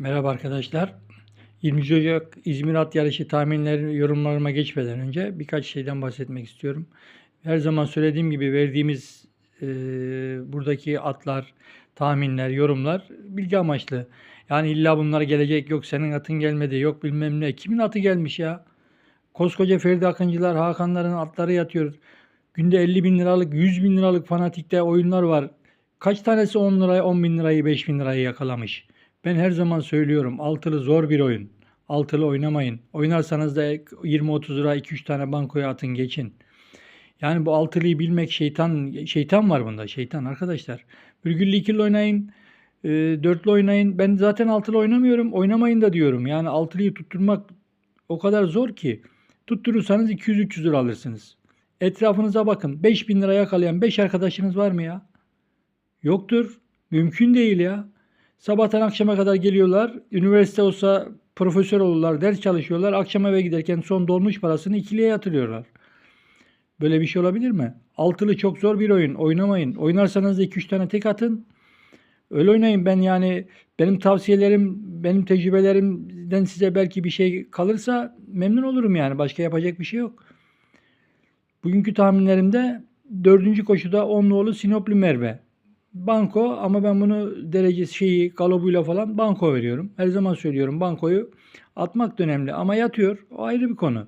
Merhaba arkadaşlar. 20 Ocak İzmir At Yarışı tahminleri yorumlarıma geçmeden önce birkaç şeyden bahsetmek istiyorum. Her zaman söylediğim gibi verdiğimiz e, buradaki atlar, tahminler, yorumlar bilgi amaçlı. Yani illa bunlar gelecek yok senin atın gelmedi yok bilmem ne. Kimin atı gelmiş ya? Koskoca Ferdi Akıncılar, Hakanların atları yatıyor. Günde 50 bin liralık, 100 bin liralık fanatikte oyunlar var. Kaç tanesi 10 lirayı, 10 bin lirayı, 5 bin lirayı yakalamış. Ben her zaman söylüyorum altılı zor bir oyun. Altılı oynamayın. Oynarsanız da 20-30 lira 2-3 tane bankoya atın geçin. Yani bu altılıyı bilmek şeytan şeytan var bunda şeytan arkadaşlar. Virgüllü ikili oynayın. E, dörtlü oynayın. Ben zaten altılı oynamıyorum. Oynamayın da diyorum. Yani altılıyı tutturmak o kadar zor ki. Tutturursanız 200-300 lira alırsınız. Etrafınıza bakın. 5000 lira yakalayan 5 arkadaşınız var mı ya? Yoktur. Mümkün değil ya. Sabahtan akşama kadar geliyorlar. Üniversite olsa profesör olurlar, ders çalışıyorlar. Akşam eve giderken son dolmuş parasını ikiliye yatırıyorlar. Böyle bir şey olabilir mi? Altılı çok zor bir oyun. Oynamayın. Oynarsanız da 2-3 tane tek atın. Öyle oynayın. Ben yani benim tavsiyelerim, benim tecrübelerimden size belki bir şey kalırsa memnun olurum yani. Başka yapacak bir şey yok. Bugünkü tahminlerimde dördüncü koşuda onluğulu Sinoplu Merve. Banko ama ben bunu derecesi şeyi galobuyla falan banko veriyorum. Her zaman söylüyorum bankoyu atmak da önemli ama yatıyor. O ayrı bir konu.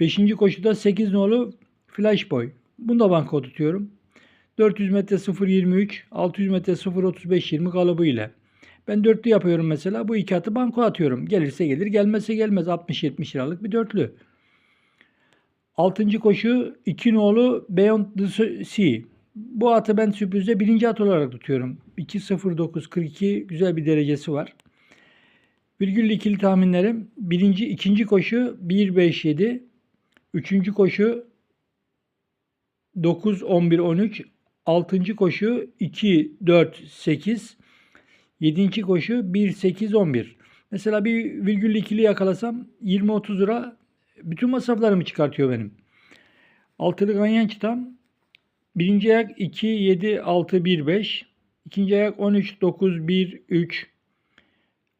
Beşinci koşuda 8 nolu Flash Boy. Bunu da banko tutuyorum. 400 metre 0.23, 600 metre 0.35-20 galobu ile. Ben dörtlü yapıyorum mesela. Bu iki atı banko atıyorum. Gelirse gelir, gelmezse gelmez. 60-70 liralık bir dörtlü. Altıncı koşu 2 nolu Beyond the Sea. Bu atı ben sürprizde birinci at olarak tutuyorum. 2.09.42 güzel bir derecesi var. Virgüllü ikili tahminlerim. Birinci, ikinci koşu 1.57. Üçüncü koşu 9, 11, 13. Altıncı koşu 2, 4, 8. Yedinci koşu 1, 8, 11. Mesela bir virgüllü ikili yakalasam 20-30 lira bütün masraflarımı çıkartıyor benim. Altılı ganyan çıtam Birinci ayak 2, 7, 6, 1, 5. İkinci ayak 13, 9, 1, 3,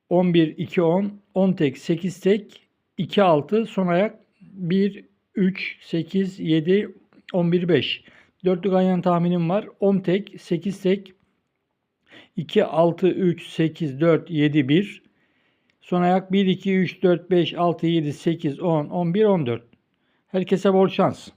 11, 2, 10. 10 tek, 8 tek, 2, 6. Son ayak 1, 3, 8, 7, 11, 5. Dörtlü ganyan tahminim var. 10 tek, 8 tek, 2, 6, 3, 8, 4, 7, 1. Son ayak 1, 2, 3, 4, 5, 6, 7, 8, 10, 11, 14. Herkese bol şans.